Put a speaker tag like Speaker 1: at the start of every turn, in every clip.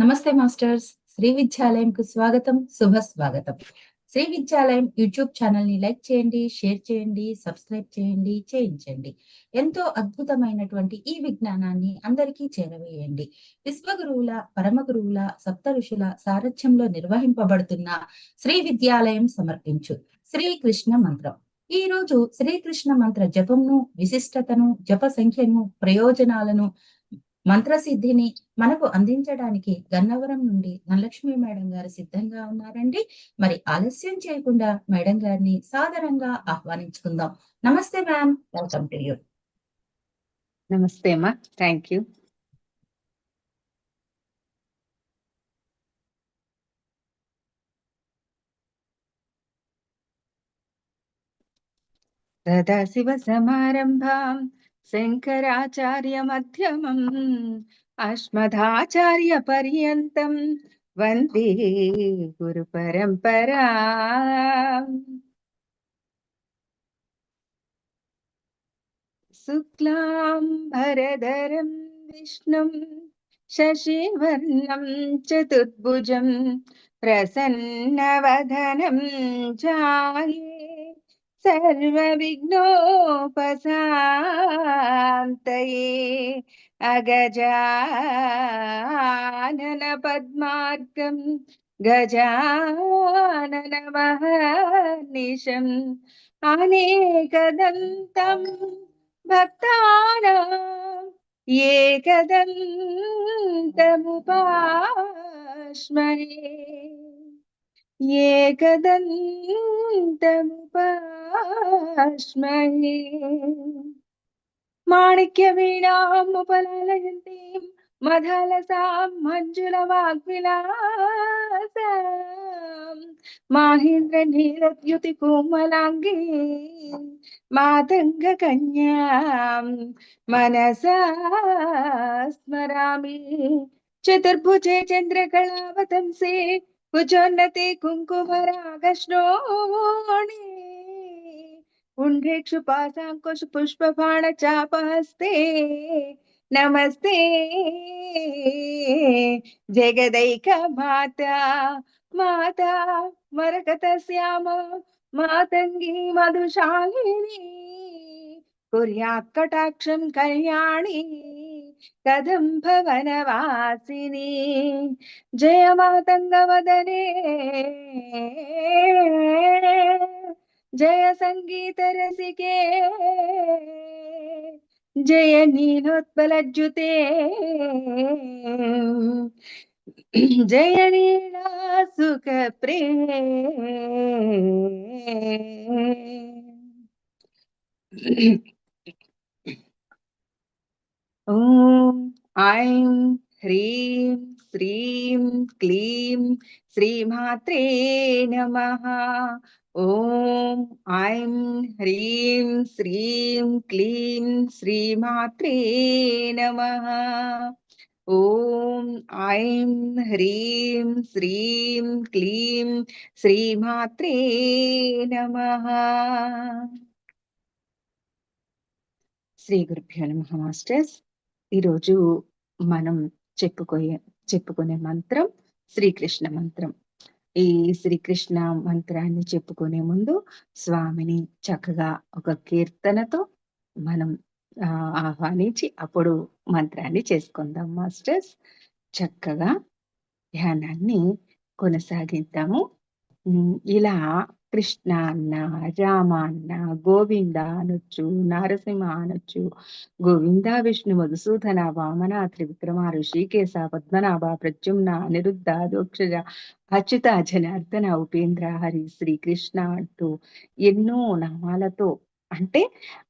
Speaker 1: నమస్తే మాస్టర్స్. శ్రీ విద్యాలయంకు స్వాగతం. శుభ స్వాగతం. శ్రీ విద్యాలయం యూట్యూబ్ ఛానల్ని లైక్ చేయండి షేర్ చేయండి సబ్స్క్రైబ్ చేయండి చేయించండి. ఎంతో అద్భుతమైనటువంటి ఈ విజ్ఞానాన్ని అందరికీ చేరవేయండి. విశ్వగురువుల పరమ గురువుల సప్త ఋషుల సారథ్యంలో నిర్వహింపబడుతున్న శ్రీ విద్యాలయం సమర్పించు శ్రీకృష్ణ మంత్రం. ఈ రోజు శ్రీకృష్ణ మంత్ర జపంను విశిష్టతను జప సంఖ్యను ప్రయోజనాలను మంత్రసిద్ధిని మనకు అందించడానికి గన్నవరం నుండి ధనలక్ష్మి మేడం గారు సిద్ధంగా ఉన్నారండి. మరి ఆలస్యం చేయకుండా మేడం గారిని సాదరంగా ఆహ్వానించుకుందాం. నమస్తే మ్యామ్. Welcome to you.
Speaker 2: నమస్తే అమ్మా. Thank you. సదాశివసమారంభాం శంకరాచార్యమధ్యమం शङ्कराचार्यमध्यमम् अस्मदाचार्यपर्यन्तं वन्दे गुरुपरम्परा। शुक्लां भरदरं विष्णुं शशिवर्णं चतुर्भुजं प्रसन्नवधनं जाये। सर्व विघ्नोपशांत अगजानन पद्मार्गम गजानन गजाननमहर्निशम् अनेकदंतम भक्तानां एकदन्तमुपाश्मये एकदन्तमुपास्महे माणिक्यवीणामुपललयन्तीं मधलसां मञ्जुलवाग्विलासाम् माहेन्द्रनीरद्युतिकोमलाङ्गी मातङ्गकन्यां मनसा स्मरामि चतुर्भुजे चन्द्रकलावतंसे कुजोन्नते कुङ्कुमरागश्रोणि कुण्ड्रेक्षु पाशाङ्कुश पुष्पपाणचापहस्ते नमस्ते जगदैक माता माता मरकतस्याम मातङ्गी मधुशालिनी कुर्यात् कटाक्षं कल्याणी కథం భవనవాసిని జయ మాతంగవదనే జయ సంగీత రసికే జయ నీలోత్పలజ్జుతే జయ నీలా సుఖ ప్రే ఓం ఐం హ్రీం శ్రీం క్లీం శ్రీమాత్రే నమ ఓం ఐం హ్రీం శ్రీం క్లీం శ్రీమాత్రే నమ ఓం ఐం హ్రీం శ్రీం క్లీం శ్రీమాత్రే నమ శ్రీ గురుభ్యో నమ మాస్టర్స్ ఈరోజు మనం చెప్పుకోయే చెప్పుకునే మంత్రం శ్రీకృష్ణ మంత్రం. ఈ శ్రీకృష్ణ మంత్రాన్ని చెప్పుకునే ముందు స్వామిని చక్కగా ఒక కీర్తనతో మనం ఆహ్వానించి అప్పుడు మంత్రాన్ని చేసుకుందాం మాస్టర్స్. చక్కగా ధ్యానాన్ని కొనసాగిద్దాము. ఇలా కృష్ణ అన్న రామ అన్న గోవింద అనొచ్చు నరసింహ అనొచ్చు గోవింద విష్ణు మధుసూదన వామన త్రివిక్రమ ఋషికేశ పద్మనాభ ప్రత్యుమ్న అనిరుద్ధ దోక్షజ అచ్యుత జనార్దన ఉపేంద్ర హరి శ్రీకృష్ణ అంటూ ఎన్నో నామాలతో అంటే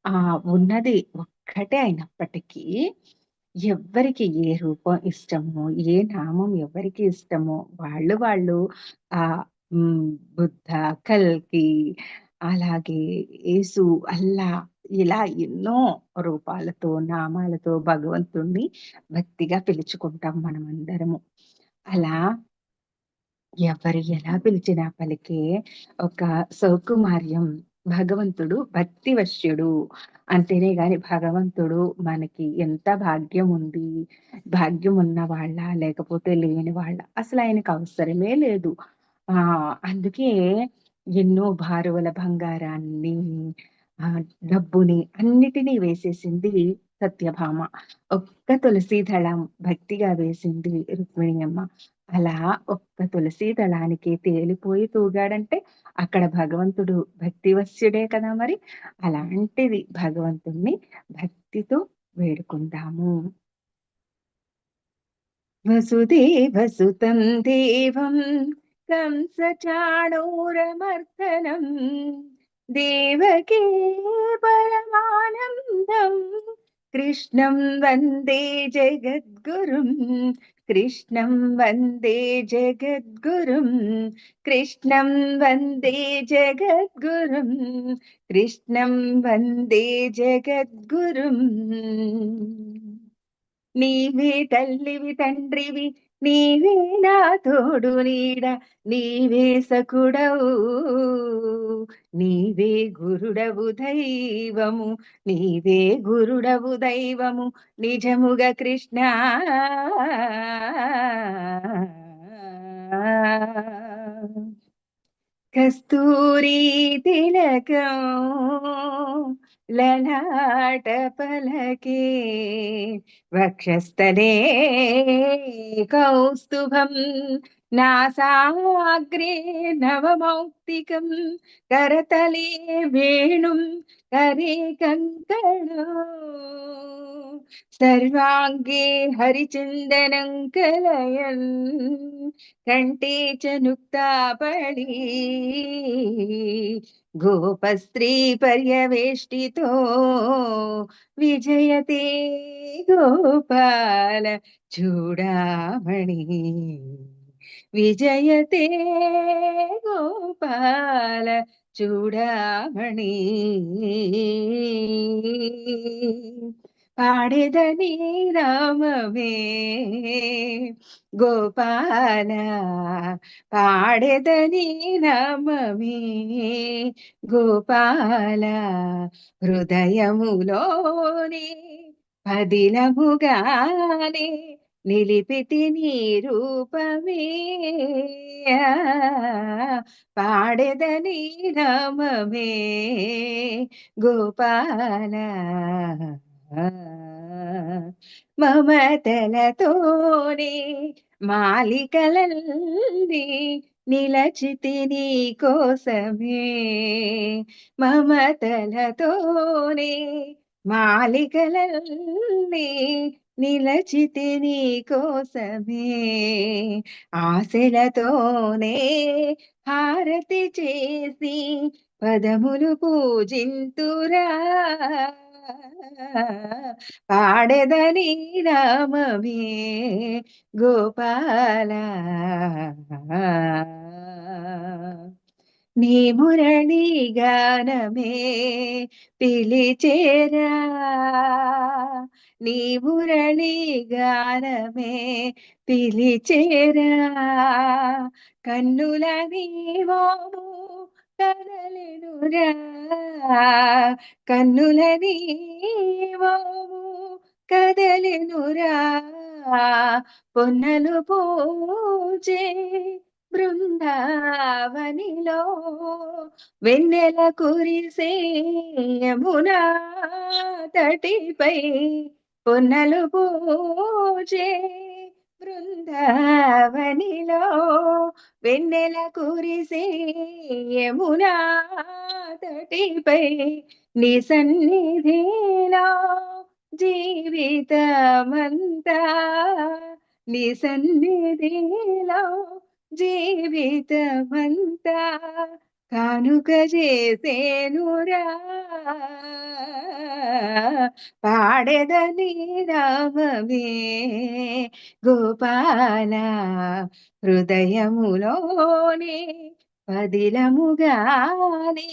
Speaker 2: ఆ ఉన్నది ఒక్కటే అయినప్పటికీ ఎవరికి ఏ రూపం ఇష్టమో ఏ నామం ఎవరికి ఇష్టమో వాళ్ళు వాళ్ళు ఆ బుద్ధ కల్కి అలాగే యేసు అల్లా ఇలా ఎన్నో రూపాలతో నామాలతో భగవంతుణ్ణి భక్తిగా పిలుచుకుంటాం మనం అందరము అలా ఎవరు ఎలా పిలిచినా పలికే ఒక సౌకుమార్యం భగవంతుడు భక్తివశ్యుడు అంతేనే గాని భగవంతుడు మనకి ఎంత భాగ్యం ఉంది భాగ్యం ఉన్న వాళ్ళ లేకపోతే లేని వాళ్ళ? అసలు ఆయనకు అవసరమే లేదు. ఆ అందుకే ఎన్నో భారువల బంగారాన్ని డబ్బుని అన్నిటినీ వేసేసింది సత్యభామ. ఒక్క తులసి దళం భక్తిగా వేసింది రుక్మిణి అమ్మ అలా ఒక్క తులసి దళానికి తేలిపోయి తూగాడంటే అక్కడ భగవంతుడు భక్తివశ్యుడే కదా మరి. అలాంటిది భగవంతుణ్ణి భక్తితో వేడుకుందాము. వసుదేవసుతం దేవం కంసచాణూరమర్దనం దేవకే పరమానందం. కృష్ణం వందే జగద్గురుం. కృష్ణం వందే జగద్గురుం. కృష్ణం వందే జగద్గురుం. కృష్ణం వందే జగద్గురుం. నీవే తల్లివి తండ్రివి నీవే నా తోడు నీడ నీవే సకుడవు. నీవే గురుడవు దైవము నీవే గురుడవు దైవము నిజముగా కృష్ణ. కస్తూరి తిలకం ललाटपलके वक्षस्थले कौस्तुभम നാസാഗ്രേ നവമൗക്തികം കരതലേ വേണും കരേ കങ്കണോ? സർവാംഗേ ഹരിചിന്തനം കലയൻ കണ്ടേ ചനുക്താപളി ഗോപസ്ത്രീ പര്യവേഷ്ടിതോ? വിജയതേ ഗോപാല ചൂടാമണി. విజయతే గోపాల చూడామణి. పాడేదని రామమే గోపాల పాడేదని రామమే గోపాల. హృదయములోని పదిలముగానే నిలిపితి నీ రూపమే పాడెదని రామమే గోపాల మమతలతోనే మాలికలల్లి నిలచితి నీ కోసమే. మమతలతోనే మాలికలల్లి నిలచితి నీ కోసమే ఆశలతోనే హారతి చేసి పదములు పూజింతురా. పాడెదని నామమే గోపాల. నీ మురళి గానమే పిలిచేరా. నీ మురళి గానమే పిలిచేరా. కన్నుల నీవోము కదలెనురా కన్నుల నీవోము కదలెనురా. పొన్నలు పోచే బృందావనిలో వెన్నెల కురిసే యమునా తటిపై పొన్నలు పూజే. బృందావనిలో వెన్నెల కురిసే యమునా తటిపై నీ సన్నిధిలో జీవితమంతా నీ సన్నిధిలో జీవితమంతా కానుక చేసేనురా. పాడెదని రామవే గోపాల హృదయములోనే పదిలముగానే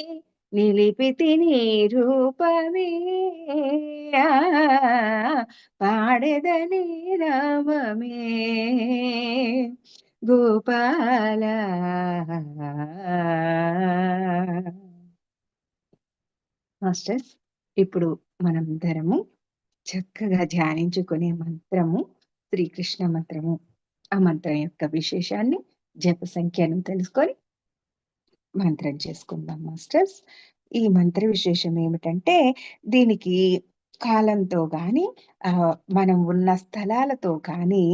Speaker 2: నిలిపితి నీ రూపమే. పాడెదని రామమే గోపాల. మాస్టర్స్ ఇప్పుడు మనందరము చక్కగా ధ్యానించుకునే మంత్రము శ్రీకృష్ణ మంత్రము. ఆ మంత్రం యొక్క విశేషాన్ని జప సంఖ్యను తెలుసుకొని మంత్రం చేసుకుందాం మాస్టర్స్. ఈ మంత్ర విశేషం ఏమిటంటే దీనికి కాలంతో గాని ఆ మనం ఉన్న స్థలాలతో కానీ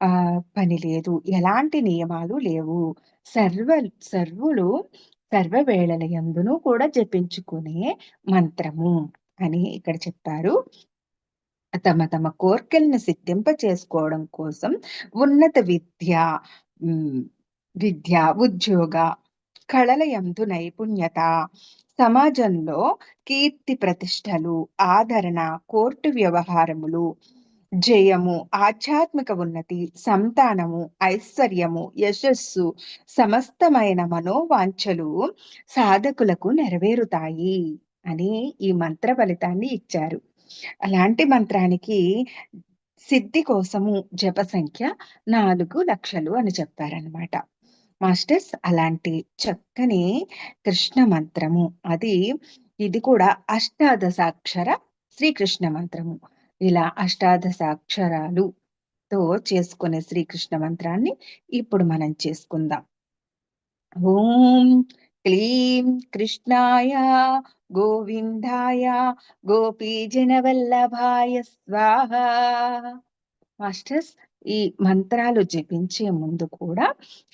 Speaker 2: ఆ పని లేదు. ఎలాంటి నియమాలు లేవు. సర్వ సర్వులు సర్వవేళల యందును కూడా జపించుకునే మంత్రము అని ఇక్కడ చెప్పారు. తమ తమ కోర్కెలను సిద్ధింప చేసుకోవడం కోసం ఉన్నత విద్య ఉమ్, విద్య ఉద్యోగ కళల యందు నైపుణ్యత సమాజంలో కీర్తి ప్రతిష్టలు ఆదరణ కోర్టు వ్యవహారములు జయము ఆధ్యాత్మిక ఉన్నతి సంతానము ఐశ్వర్యము యశస్సు సమస్తమైన మనోవాంఛలు సాధకులకు నెరవేరుతాయి అని ఈ మంత్ర ఫలితాన్ని ఇచ్చారు. అలాంటి మంత్రానికి సిద్ధి కోసము జప సంఖ్య నాలుగు లక్షలు అని చెప్పారనమాట మాస్టర్స్ అలాంటి చక్కని కృష్ణ మంత్రము. అది ఇది కూడా అష్టాదశాక్షర శ్రీకృష్ణ మంత్రము. ఇలా అష్టాదశాక్షరాలు తో చేసుకునే శ్రీకృష్ణ మంత్రాన్ని ఇప్పుడు మనం చేసుకుందాం. ఓం క్లీం కృష్ణాయ గోవిందాయ గోపీజనవల్లభాయ స్వాహ. మాస్టర్స్ ఈ మంత్రాలు జపించే ముందు కూడా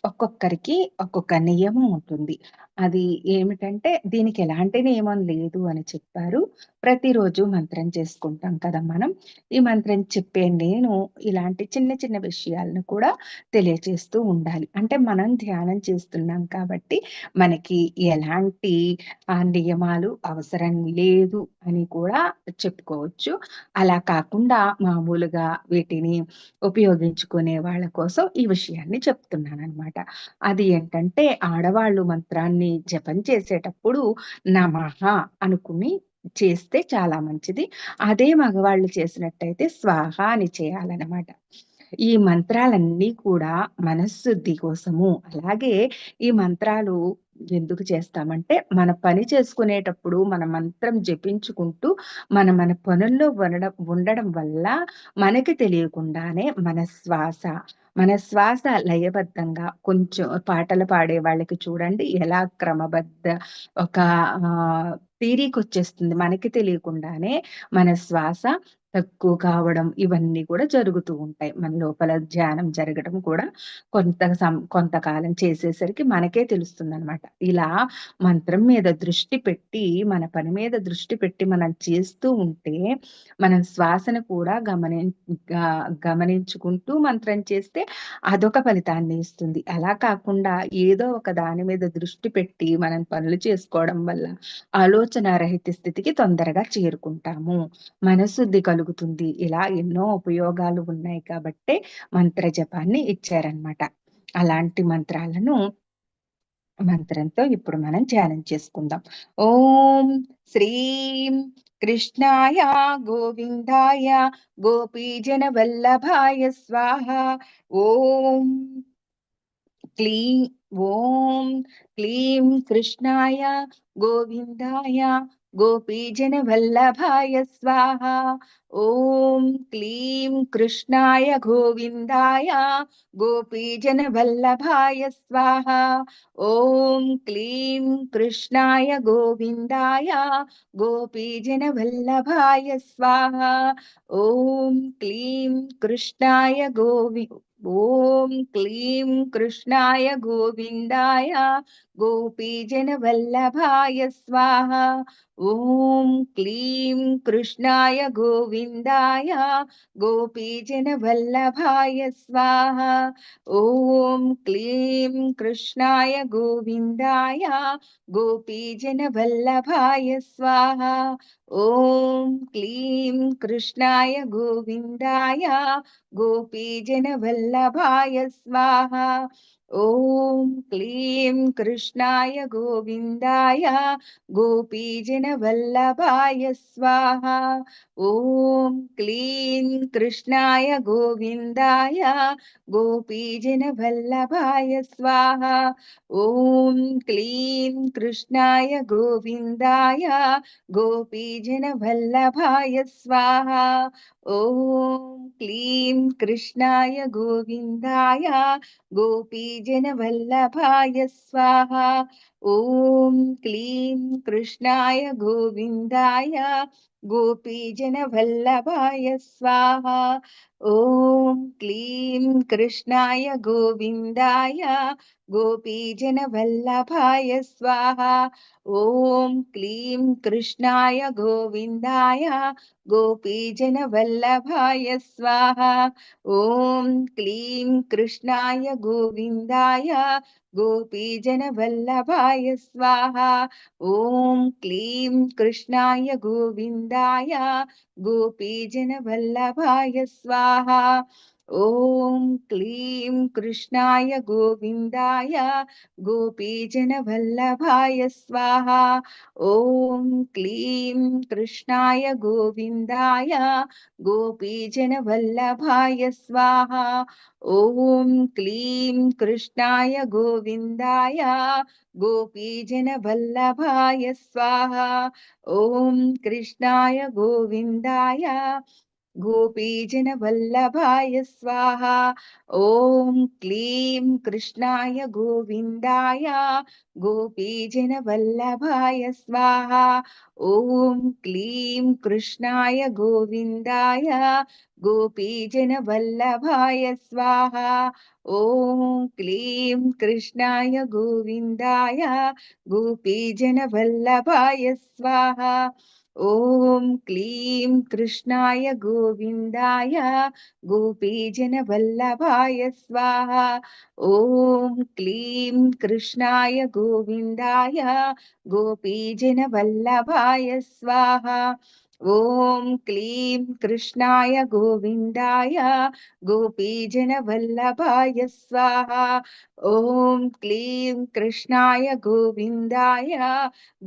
Speaker 2: ఒక్కొక్కరికి ఒక్కొక్క నియమం ఉంటుంది. అది ఏమిటంటే దీనికి ఎలాంటి నియమం లేదు అని చెప్పారు. ప్రతిరోజు మంత్రం చేసుకుంటాం కదా మనం. ఈ మంత్రం చెప్పే నేను ఇలాంటి చిన్న చిన్న విషయాలను కూడా తెలియచేస్తూ ఉండాలి. అంటే మనం ధ్యానం చేస్తున్నాం కాబట్టి మనకి ఎలాంటి ఆ నియమాలు అవసరం లేదు అని కూడా చెప్పుకోవచ్చు. అలా కాకుండా మామూలుగా వీటిని ఉపయోగించుకునే వాళ్ళ కోసం ఈ విషయాన్ని చెప్తున్నాను అనమాట అది ఏంటంటే ఆడవాళ్ళు మంత్రాన్ని జపం చేసేటప్పుడు నమః అనుకుని చేస్తే చాలా మంచిది. అదే మగవాళ్ళు చేసినట్టయితే స్వాహ అని చేయాలన్నమాట. ఈ మంత్రాలన్నీ కూడా మనశ్శుద్ధి కోసము అలాగే ఈ మంత్రాలు ఎందుకు చేస్తామంటే మన పని చేసుకునేటప్పుడు మన మంత్రం జపించుకుంటూ మన మన పనుల్లో ఉండడం ఉండడం వల్ల మనకి తెలియకుండానే మన శ్వాస మన శ్వాస లయబద్ధంగా కొంచెం పాటలు పాడే వాళ్ళకి చూడండి ఎలా క్రమబద్ధ ఒక ఆ తీరిక వచ్చేస్తుంది మనకి తెలియకుండానే మన శ్వాస తక్కువ కావడం ఇవన్నీ కూడా జరుగుతూ ఉంటాయి. మన లోపల ధ్యానం జరగడం కూడా కొంత సం కొంతకాలం చేసేసరికి మనకే తెలుస్తుంది అనమాట ఇలా మంత్రం మీద దృష్టి పెట్టి మన పని మీద దృష్టి పెట్టి మనం చేస్తూ ఉంటే మనం శ్వాసను కూడా గమని గమనించుకుంటూ మంత్రం చేస్తే అదొక ఫలితాన్ని ఇస్తుంది. అలా కాకుండా ఏదో ఒక దాని మీద దృష్టి పెట్టి మనం పనులు చేసుకోవడం వల్ల ఆలోచన రహిత స్థితికి తొందరగా చేరుకుంటాము. మనశుద్ధి కలుగుతుంది ఇలా ఎన్నో ఉపయోగాలు ఉన్నాయి కాబట్టే మంత్ర జపాన్ని ఇచ్చారనమాట అలాంటి మంత్రాలను మంత్రంతో ఇప్పుడు మనం ధ్యానం చేసుకుందాం. ఓం శ్రీం కృష్ణాయ గోవిందాయ గోపీజన వల్లభాయ స్వాహ. ఓం క్లీం ఓం క్లీం కృష్ణాయ గోవిందాయ गोपीजनवल्लभाय स्वाहा। ओम क्लीम कृष्णाय गोविन्दाय गोपीजनवल्लभाय स्वाहा। ओम क्लीम कृष्णाय गोविन्दाय गोपीजनवल्लभाय स्वाहा। ओम क्लीम कृष्णाय गोवि ओम क्लीम कृष्णाय गोविंदाय స్వాహ ఓం క్లీం కృష్ణాయ గోవిందాయ గోపీజన వల్లభాయ స్వాహ ఓం క్లీం కృష్ణాయ గోవిందాయ గోపీజన వల్లభాయ స్వాహ ఓం క్లీం కృష్ణాయ గోవి ఓం క్లీం కృష్ణాయ గోవిందాయ గోపీజన వల్లభాయ స్వాహ. ఓం క్లీం కృష్ణాయ గోవిందాయ గోపీజన వల్లభాయ స్వాహ. ఓం క్లీం కృష్ణాయ గోవిందాయ గోపీజన వల్లభాయ స్వాహ. ఓం క్లీం కృష్ణాయ గోవిందాయ గోపీజన వల్లభాయ స్వాహ. ॐ क्लीं कृष्णाय गोविन्दाय गोपीजनवल्लभाय स्वाहा ॐ क्लीं कृष्णाय गोविन्दाय गोपीजनवल्लभाय स्वाहा ॐ क्लीं कृष्णाय गोविन्दाय गोपीजनवल्लभाय स्वाहा ॐ क्लीं कृष्णाय गोविन्दाय गोपीजनवल्लभाय स्वाहा ॐ क्लीं कृष्णाय गोविन्दाय गोपीजनवल्लभाय स्वाहा ఓం క్లీం కృష్ణాయ గోవిందాయ గోపీజనవల్లభాయ స్వాహ. ఓం క్లీం కృష్ణాయ గోవిందాయ గోపీజనవల్లభాయ స్వాహ. ఓం క్లీం కృష్ణాయ గోవిందాయ గోపీజనవల్లభాయ స్వాహ. ఓం కృష్ణాయ గోవిందాయ गोपीजनवल्लभाय स्वाहा ॐ क्लीं कृष्णाय गोविन्दाय गोपीजनवल्लभाय स्वाहा ॐ क्लीं कृष्णाय गोविन्दाय गोपीजनवल्लभाय स्वाहा ॐ क्लीं कृष्णाय गोविन्दाय गोपीजनवल्लभाय स्वाहा ఓం క్లీం కృష్ణాయ గోవిందాయ గోపీజన వల్లభాయ స్వాహ. ఓం క్లీం కృష్ణాయ గోవిందాయ గోపీజన వల్లభాయ స్వాహ. ॐ क्लीं कृष्णाय गोविन्दाय गोपीजनवल्लभाय स्वाहा। ॐ क्लीं कृष्णाय गोविन्दाय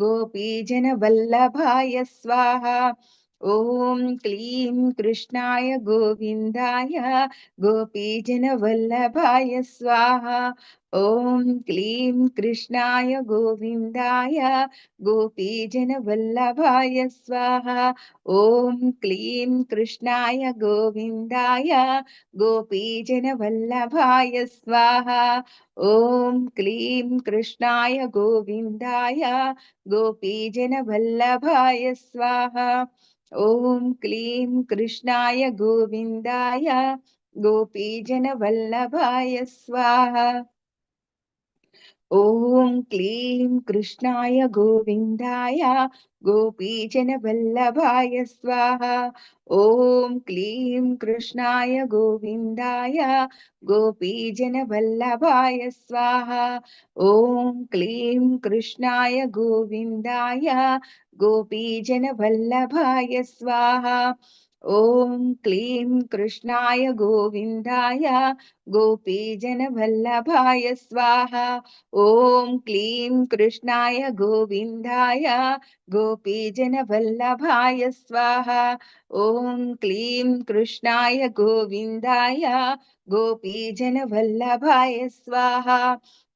Speaker 2: गोपीजनवल्लभाय स्वाहा। ॐ क्लीं कृष्णाय गोविन्दाय गोपीजनवल्लभाय स्वाहा ఓం క్లీం కృష్ణాయ గోవిందాయ గోపీజన వల్లభాయ స్వాహ. ఓం క్లీం కృష్ణాయ గోవిందాయ గోపీజన వల్లభాయ స్వాహ. ఓం క్లీం కృష్ణాయ గోవిందాయ గోపీజన వల్లభాయ స్వాహ. ఓం క్లీం కృష్ణాయ గోవిందాయ గోపీజన వల్లభాయ స్వాహ. ఓం క్లీం కృష్ణాయ గోవిందాయ గోపీజనవల్లభాయ స్వాహ. ఓం క్లీం కృష్ణాయ గోవిందాయ గోపీజనవల్లభాయ స్వాహ. ఓం క్లీం కృష్ణాయ గోవిందాయ గోపీజనవల్లభాయ స్వాహ. ఓం క్లీం కృష్ణాయ గోవిందాయ గోపీజనవల్లభాయ స్వాహ. ఓం క్లీం కృష్ణాయ గోవిందాయ గోపీజనవల్లభాయ స్వాహ. ఓం క్లీం కృష్ణాయ గోవిందాయ గోపీజనవల్లభాయ స్వాహ.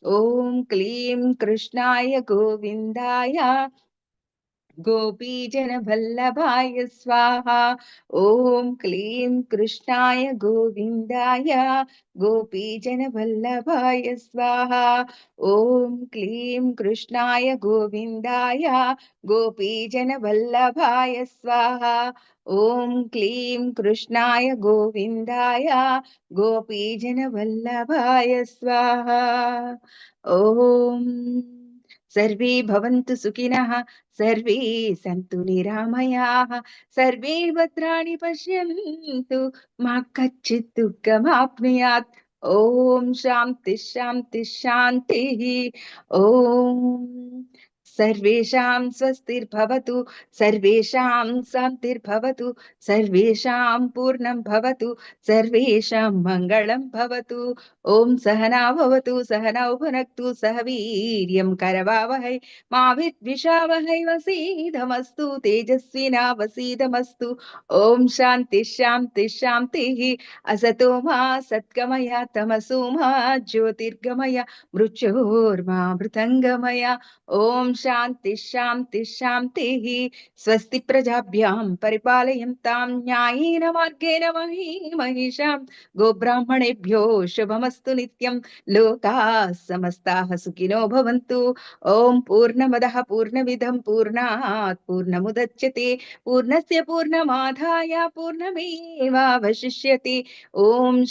Speaker 2: ఓం క్లీం కృష్ణాయ గోవిందాయ गोपीजनवल्लभाय स्वाहा ॐ क्लीं कृष्णाय गोविन्दाय गोपीजनवल्लभाय स्वाहा ॐ क्लीं कृष्णाय गोविन्दाय गोपीजनवल्लभाय स्वाहा ॐ क्लीं कृष्णाय गोविन्दाय गोपीजनवल्लभाय स्वाहा ॐ सर्वे भवन्तु सुखिनः, सर्वे सन्तु निरामयाः, सर्वे भद्राणि पश्यन्तु, मा कच्चित् दुःखमाप्नुयात्। ॐ शान्ति शान्ति, शान्तिः। ॐ सर्वेषां स्वस्तिर्भवतु, सर्वेषां शान्तिर्भवतु, सर्वेषां पूर्णं भवतु, सर्वेषां मङ्गलं भवतु। ॐ सहना भवतु सहनौ भुनक्तु, सह वीर्यं करवावहै। मा विद्विषावहै वसीधमस्तु ॐ शान्ति असतो मा सत्कमय तमसो मा ज्योतिर्गमय मृत्योर्मा मृतङ्गमय ॐ शांति शांति शांति ही स्वस्ति प्रजाभ्याम परिपालयं ताम न्यायेन मार्गेण मही महिषां। गोब्राह्मणेभ्यो शुभमस्तु नित्यं। लोका समस्ता सुखिनो भवन्तु। ॐ पूर्णमदः पूर्णमिदं पूर्णात् पूर्णमुदच्यते पूर्णस्य पूर्णमाधाय पूर्णमेवावशिष्यते।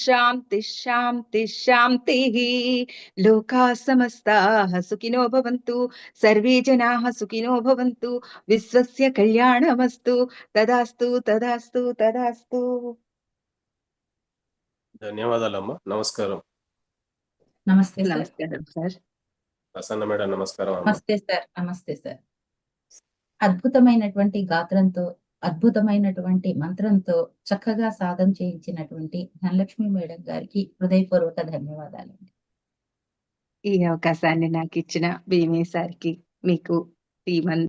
Speaker 2: शांति शांति शांति ही लोका समस्ता सुखिनो भवन्तु। सर्वे జనాః సుఖినో భవంతు విశ్వస్య కళ్యాణమస్తు తదాస్తు తదాస్తు తదాస్తు
Speaker 3: ధన్యవాదాలమ్మా నమస్కారం
Speaker 1: నమస్తే
Speaker 2: నమస్కారం సార్
Speaker 3: ప్రసన్న మేడం నమస్కారం
Speaker 1: నమస్తే సార్ నమస్తే సార్। అద్భుతమైనటువంటి గాత్రంతో అద్భుతమైనటువంటి మంత్రంతో చక్కగా సాధన చేయించినటువంటి ధనలక్ష్మి మేడం గారికి హృదయపూర్వక ధన్యవాదాలండి.
Speaker 2: ఈ అవకాశాన్ని నాకు ఇచ్చిన భీమే సార్కి మీకు టీం